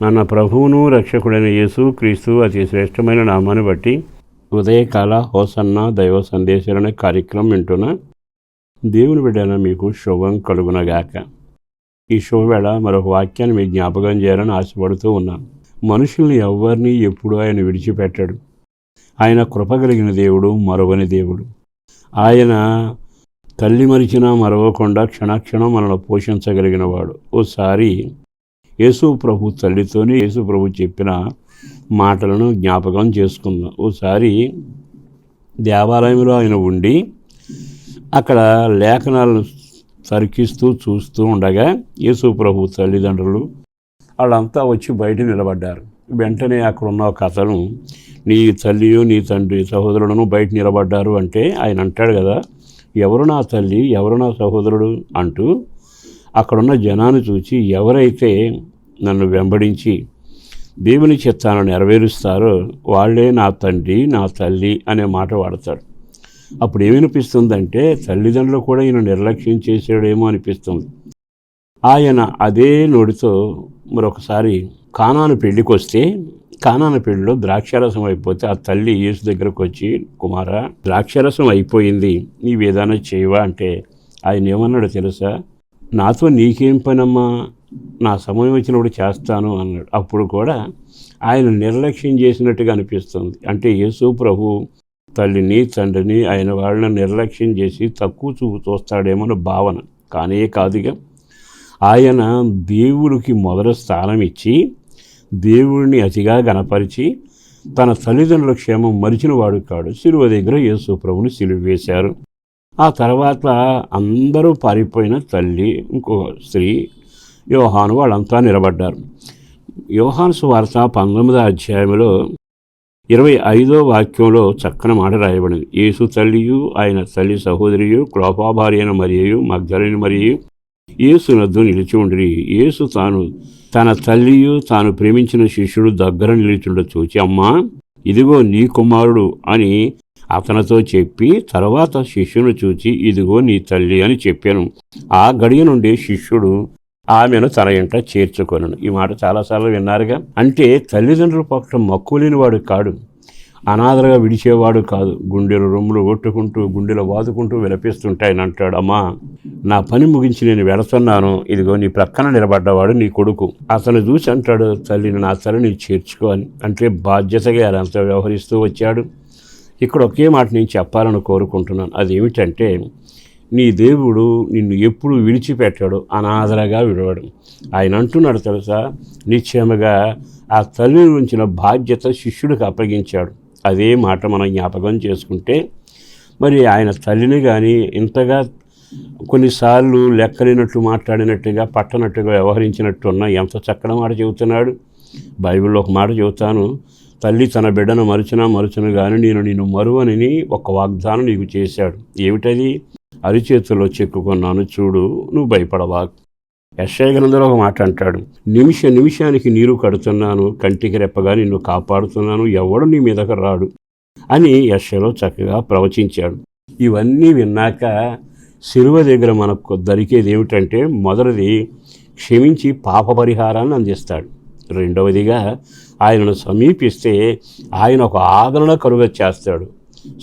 మన ప్రభువును రక్షకుడైన యేసు క్రీస్తు అతి శ్రేష్టమైన నామాన్ని బట్టి ఉదయకాల హోసన్న దైవ సందేశాలు అనే కార్యక్రమం వింటున్న దేవుని బిడ్డన మీకు శుభం కలుగునగాక. ఈ శుభవేళ మరొక వాక్యాన్ని మీకు జ్ఞాపకం చేయాలని ఆశపడుతూ ఉన్నాను. మనుషుల్ని ఎవరిని ఎప్పుడు ఆయన విడిచిపెట్టాడు. ఆయన కృప కలిగిన దేవుడు మరవని దేవుడు. ఆయన తల్లి మరిచినా మరవకుండా క్షణక్షణం మనల్ని పోషించగలిగిన వాడు ఓసారి యేసు ప్రభు తల్లితోనే యేసు ప్రభు చెప్పిన మాటలను జ్ఞాపకం చేసుకుందాం. ఓసారి దేవాలయంలో ఆయన ఉండి అక్కడ లేఖనాలను తరికిస్తూ చూస్తూ ఉండగా యేసు ప్రభు తల్లిదండ్రులు వాళ్ళంతా వచ్చి బయట నిలబడ్డారు. వెంటనే అక్కడ ఉన్న ఒక అతను నీ తల్లియు నీ తండ్రి సహోదరులను బయట నిలబడ్డారు అంటే ఆయన అంటాడు కదా ఎవరు నా తల్లి ఎవరు నా సహోదరుడు? అంటూ అక్కడున్న జనాన్ని చూసి ఎవరైతే నన్ను వెంబడించి దేవుని చిత్తాన్ని నెరవేరుస్తారో వాళ్ళే నా తండ్రి నా తల్లి అనే మాట వాడతాడు. అప్పుడు ఏమనిపిస్తుందంటే తల్లిదండ్రులు కూడా ఈయన నిర్లక్ష్యం చేసాడేమో అనిపిస్తుంది. ఆయన అదే నోడితో మరొకసారి కానాను పెళ్ళికొస్తే కానాన పెళ్ళిలో ద్రాక్షారసం అయిపోతే ఆ తల్లి యేసు దగ్గరకు వచ్చి కుమార ద్రాక్షారసం అయిపోయింది నీ ఏదైనా చేయవా? అంటే ఆయన ఏమన్నాడు తెలుసా? నాతో నీకేం పనమ్మా? నా సమయం వచ్చినప్పుడు చేస్తాను అన్నాడు. అప్పుడు కూడా ఆయన నిర్లక్ష్యం చేసినట్టుగా అనిపిస్తుంది. అంటే యేసు ప్రభు తల్లిని తండ్రిని ఆయన వాళ్ళని నిర్లక్ష్యం చేసి తక్కువ చూపు చూస్తాడేమో భావన. కానే కాదుగా ఆయన దేవుడికి మొదటి స్థానం ఇచ్చి దేవుడిని అతిగా గనపరిచి తన తల్లిదండ్రుల క్షేమం మరిచిన వాడు కాడు. సిలువ దగ్గర యేసు ప్రభుని సిలువ వేశారు. ఆ తర్వాత అందరూ పారిపోయిన తల్లి ఇంకో స్త్రీ యోహాను వాళ్ళంతా నిలబడ్డారు. యోహాను సువార్త పంతొమ్మిదో అధ్యాయంలో ఇరవై ఐదో వాక్యంలో చక్కని మాట రాయబడింది. యేసు తల్లియు ఆయన తల్లి సహోదరియు క్లోపాభార్య అయిన మరియు మగ్ధలని మరియు యేసు నద్దు నిలిచి ఉండిరి. యేసు తాను తన తల్లియు తాను ప్రేమించిన శిష్యుడు దగ్గర నిలిచుండ చూచి అమ్మా ఇదిగో నీ కుమారుడు అని అతనితో చెప్పి తర్వాత శిష్యును చూచి ఇదిగో నీ తల్లి అని చెప్పాను. ఆ గడియ నుండి శిష్యుడు ఆమెను తన ఇంట చేర్చుకొనను. ఈ మాట చాలాసార్లు విన్నారుగా. అంటే తల్లిదండ్రుల పట్ల మక్కువ లేనివాడు కాడు. అనాథలుగా విడిచేవాడు కాదు. గుండెలు రొమ్ములు కొట్టుకుంటూ గుండెలు వాదుకుంటూ విలపిస్తుంటాయని అంటాడు. అమ్మా నా పని ముగించి నేను వెళుతున్నాను. ఇదిగో నీ ప్రక్కన నిలబడ్డవాడు నీ కొడుకు. అతను చూసి అంటాడు తల్లిని నా తల్లిని చేర్చుకో అని. అంటే బాధ్యతగా అంత వ్యవహరిస్తూ వచ్చాడు. ఇక్కడ ఒకే మాట నేను చెప్పాలని కోరుకుంటున్నాను. అది ఏమిటంటే నీ దేవుడు నిన్ను ఎప్పుడు విడిచిపెట్టాడు అనాథలుగా విడవడు. ఆయన అంటున్నాడు తెలుసా? నిశ్చయముగా ఆ తల్లి ఉంచిన బాధ్యత శిష్యుడికి అప్పగించాడు. అదే మాట మనం జ్ఞాపకం చేసుకుంటే మరి ఆయన తల్లిని కానీ ఇంతగా కొన్నిసార్లు లెక్కలేనట్టు మాట్లాడినట్టుగా పట్టనట్టుగా వ్యవహరించినట్టు ఉన్న ఎంత చక్కని మాట చెబుతున్నాడు. బైబిల్లో ఒక మాట చెబుతాను తల్లి తన బిడ్డను మరచిన మరుచును కానీ నేను నిన్ను మరువని ఒక వాగ్దానం నీకు చేశాడు. ఏమిటది? అరిచేతుల్లో చెక్కుకున్నాను చూడు నువ్వు భయపడవా? యశ్ఐ గ్రంథంలో ఒక మాట అంటాడు నిమిష నిమిషానికి నీరు కడుతున్నాను కంటికి రెప్పగా నిన్ను కాపాడుతున్నాను ఎవడు నీ మీదకు రాడు? అని యశ్వలో చక్కగా ప్రవచించాడు. ఇవన్నీ విన్నాక శిలువ దగ్గర మనకు దొరికేది ఏమిటంటే మొదటిది క్షమించి పాప పరిహారాన్ని అందిస్తాడు. రెండవదిగా ఆయనను సమీపిస్తే ఆయన ఒక ఆదరణ కరుగ చేస్తాడు.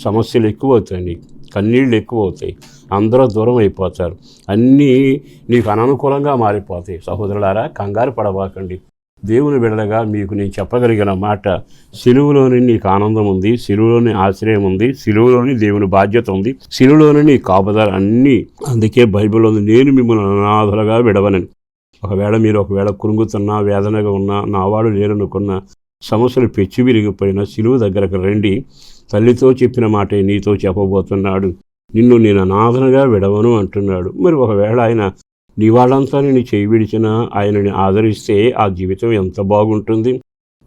సమస్యలు ఎక్కువ అవుతాయి నీకు. కన్నీళ్ళు ఎక్కువ అవుతాయి అందరూ దూరం అయిపోతారు. అన్నీ నీకు అననుకూలంగా మారిపోతాయి. సహోదరులారా కంగారు పడబాకండి. దేవుని బిడలగా మీకు నేను చెప్పగలిగిన మాట సిలువులోని నీకు ఆనందం ఉంది సిలువులోని ఆశ్రయం ఉంది సిలువులోని దేవుని బాధ్యత ఉంది సిలువులోని నీ కాపుదారు అన్నీ అందుకే బైబిల్ ఉంది. నేను మిమ్మల్ని అనాథలుగా విడవనని. ఒకవేళ మీరు ఒకవేళ కురుంగుతున్నా వేదనగా ఉన్నా నావాడు లేరనుకున్నా సమస్యలు పెచ్చి విరిగిపోయిన సిలువు దగ్గరకు రండి. తల్లితో చెప్పిన మాటే నీతో చెప్పబోతున్నాడు. నిన్ను నేను అనాథనగా విడవను అంటున్నాడు. మరి ఒకవేళ ఆయన నీవాళ్ళంతా నేను చేయి విడిచినా ఆయనని ఆదరిస్తే ఆ జీవితం ఎంత బాగుంటుంది?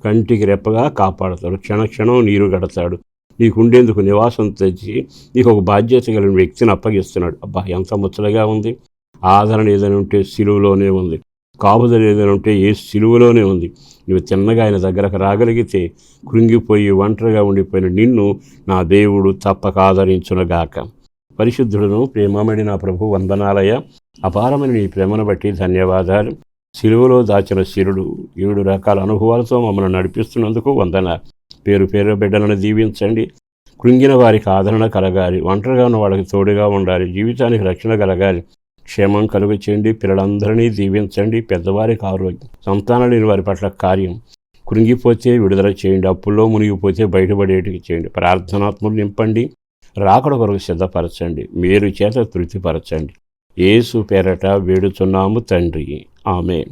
కంటికి రెప్పగా కాపాడతాడు. క్షణక్షణం నీరు గడతాడు. నీకుండేందుకు నివాసం తెచ్చి నీకు ఒక బాధ్యత కలిగిన వ్యక్తిని అప్పగిస్తున్నాడు. అబ్బా ఎంత ముచ్చటగా ఉంది. ఆదరణ ఏదైనా ఉంటే సిలువులోనే ఉంది. కాపుదల ఏదైనా ఉంటే ఏ సిలువలోనే ఉంది. నువ్వు తిన్నగా ఆయన దగ్గరకు రాగలిగితే కృంగిపోయి ఒంటరిగా ఉండిపోయిన నిన్ను నా దేవుడు తప్పక ఆదరించునగాక. పరిశుద్ధుడును ప్రేమమడి నా ప్రభు వందనాలయ అపారమైన నీ ప్రేమను బట్టి ధన్యవాదాలు. సిలువలో దాచిన శిరుడు ఏడు రకాల అనుభవాలతో మమ్మల్ని నడిపిస్తున్నందుకు వందన పేరు పేరు బిడ్డలను దీవించండి. కృంగిన వారికి ఆదరణ కలగాలి. ఒంటరిగా ఉన్న వాళ్ళకి తోడుగా ఉండాలి. జీవితానికి రక్షణ కలగాలి. క్షేమం కలుగు చేయండి పిల్లలందరినీ దీవించండి పెద్దవారికి ఆరోగ్యం సంతానం లేని వారి పట్ల కార్యం కృంగిపోతే విడుదల చేయండి అప్పుల్లో మునిగిపోతే బయటపడేటికి చేయండి. ప్రార్థనాత్మలు నింపండి రాకడ కొరకు సిద్ధపరచండి మీరు చేత తృప్తిపరచండి. ఏసు పేరట వేడుచున్నాము తండ్రి. ఆమె